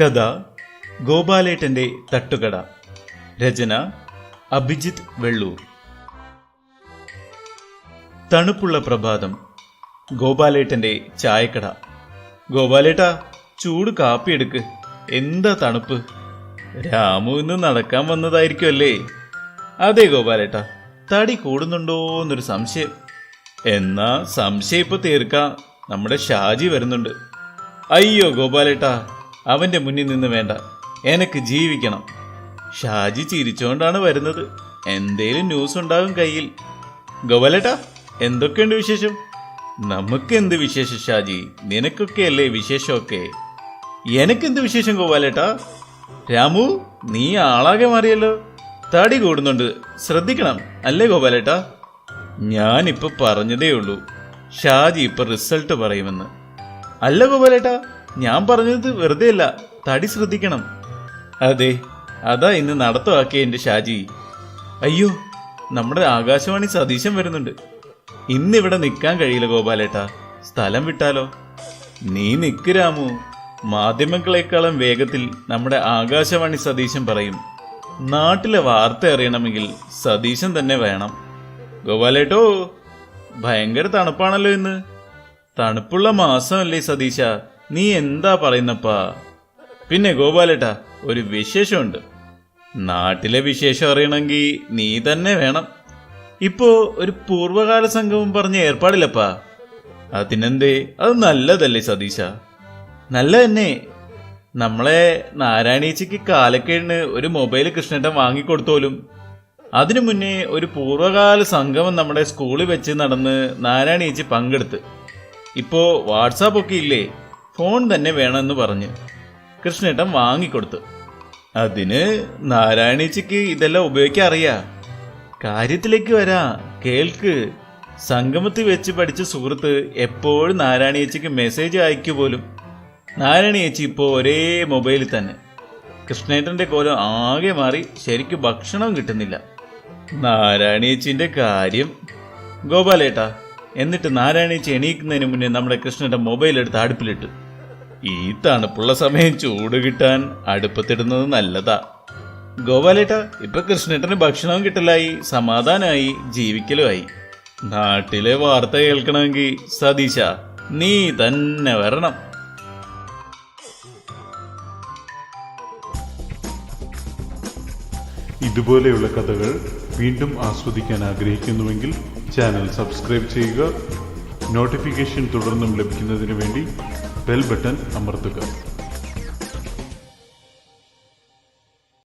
കഥ ഗോപാലേട്ടന്റെ തട്ടുകട. രചന അഭിജിത്ത് വെള്ളൂർ. തണുപ്പുള്ള പ്രഭാതം ഗോപാലേട്ടന്റെ ചായക്കട. ഗോപാലേട്ടാ ചൂട് കാപ്പി എടുക്ക് എന്താ തണുപ്പ്? രാമു ഇന്ന് നടക്കാൻ വന്നതായിരിക്കുമല്ലേ? അതെ ഗോപാലേട്ടാ തടി കൂടുന്നുണ്ടോ എന്നൊരു സംശയം. എന്നാ സംശയം ഇപ്പൊ തീർക്കാം. നമ്മുടെ ഷാജി വരുന്നുണ്ട്. അയ്യോ ഗോപാലേട്ടാ അവന്റെ മുന്നിൽ നിന്ന് വേണ്ട. എനക്ക് ജീവിക്കണം. ഷാജി ചിരിച്ചുകൊണ്ടാണ് വരുന്നത്. എന്തേലും ന്യൂസ് ഉണ്ടാകും കയ്യിൽ. ഗോപാലേട്ടാ എന്തൊക്കെയുണ്ട് വിശേഷം? നമുക്ക് എന്ത് വിശേഷം ഷാജി? നിനക്കൊക്കെ അല്ലേ വിശേഷമൊക്കെ? എനക്കെന്ത് വിശേഷം ഗോപാലേട്ടാ? രാമു നീ ആളാകെ മാറിയല്ലോ. തടി കൂടുന്നുണ്ട്. ശ്രദ്ധിക്കണം അല്ലേ ഗോപാലേട്ടാ? ഞാനിപ്പോ പറഞ്ഞതേ ഉള്ളൂ ഷാജി ഇപ്പൊ റിസൾട്ട് പറയുമെന്ന്. അല്ല ഗോപാലേട്ടാ ഞാൻ പറഞ്ഞത് വെറുതെ അല്ല. തടി ശ്രദ്ധിക്കണം. അതെ. അതാ ഇന്ന് നടത്തമാക്കിയ എന്റെ ഷാജി. അയ്യോ നമ്മുടെ ആകാശവാണി സതീശൻ വരുന്നുണ്ട്. ഇന്നിവിടെ നിൽക്കാൻ കഴിയില്ല ഗോപാലേട്ടാ. സ്ഥലം വിട്ടാലോ? നീ നിക്ക് രാമു. മാധ്യമങ്ങളെക്കാളും വേഗത്തിൽ നമ്മുടെ ആകാശവാണി സതീശൻ പറയും. നാട്ടിലെ വാർത്ത അറിയണമെങ്കിൽ സതീശൻ തന്നെ വേണം. ഗോപാലേട്ടോ ഭയങ്കര തണുപ്പാണല്ലോ ഇന്ന്. തണുപ്പുള്ള മാസമല്ലേ സതീശ. നീ എന്താ പറയുന്നപ്പാ? പിന്നെ ഗോപാലേട്ടാ ഒരു വിശേഷമുണ്ട്. നാട്ടിലെ വിശേഷം അറിയണമെങ്കിൽ നീ തന്നെ വേണം. ഇപ്പോ ഒരു പൂർവകാല സംഗമം പറഞ്ഞ ഏർപ്പാടില്ലപ്പാ? അതിനെന്തേ? അത് നല്ലതല്ലേ സതീശ. നല്ല തന്നെ നമ്മളെ നാരായണീച്ചയ്ക്ക് കാലക്കേഴിന് ഒരു മൊബൈൽ കൃഷ്ണേട്ടൻ വാങ്ങിക്കൊടുത്തോലും. അതിനു മുന്നേ ഒരു പൂർവകാല സംഗമം നമ്മുടെ സ്കൂളിൽ വെച്ച് നടന്ന് നാരായണീച്ചി പങ്കെടുത്ത്. ഇപ്പോ വാട്സാപ്പ് ഒക്കെ ഇല്ലേ? ഫോൺ തന്നെ വേണമെന്ന് പറഞ്ഞ്. കൃഷ്ണേട്ടൻ വാങ്ങിക്കൊടുത്തു. അതിന് നാരായണീച്ചിക്ക് ഇതെല്ലാം ഉപയോഗിക്കാൻ അറിയാ. കാര്യത്തിലേക്ക് വരാ. കേൾക്ക്. സംഗമത്തിൽ വെച്ച് പഠിച്ച സുഹൃത്ത് എപ്പോഴും നാരായണിയേച്ചിക്ക് മെസ്സേജ് അയക്കു പോലും. നാരായണീച്ചി ഇപ്പോൾ ഒരേ മൊബൈലിൽ തന്നെ. കൃഷ്ണേട്ടന്റെ കോലം ആകെ മാറി ശരിക്കും ഭക്ഷണം കിട്ടുന്നില്ല. നാരായണിയച്ചിന്റെ കാര്യം. ഗോപാലേട്ടാ എന്നിട്ട് നാരായണീച്ചി എണീക്കുന്നതിന് മുന്നേ നമ്മുടെ കൃഷ്ണന്റെ മൊബൈൽ എടുത്ത് അടുപ്പിലിട്ടു. ഈ തണുപ്പുള്ള സമയം ചൂട് കിട്ടാൻ അടുപ്പത്തിടുന്നത് നല്ലതാ. ഗോപാലേട്ട ഇപ്പൊ കൃഷ്ണേട്ടന് ഭക്ഷണവും കിട്ടലായി സമാധാനമായി ജീവിക്കലുമായി. നാട്ടിലെ വാർത്ത കേൾക്കണമെങ്കിൽ സതീശ നീ തന്നെ വരണം. ഇതുപോലെയുള്ള കഥകൾ വീണ്ടും ആസ്വദിക്കാൻ ആഗ്രഹിക്കുന്നുവെങ്കിൽ ചാനൽ സബ്സ്ക്രൈബ് ചെയ്യുക. നോട്ടിഫിക്കേഷൻ തുടർന്നും ലഭിക്കുന്നതിന് വേണ്ടി ബെൽ ബട്ടൺ അമർത്തുക.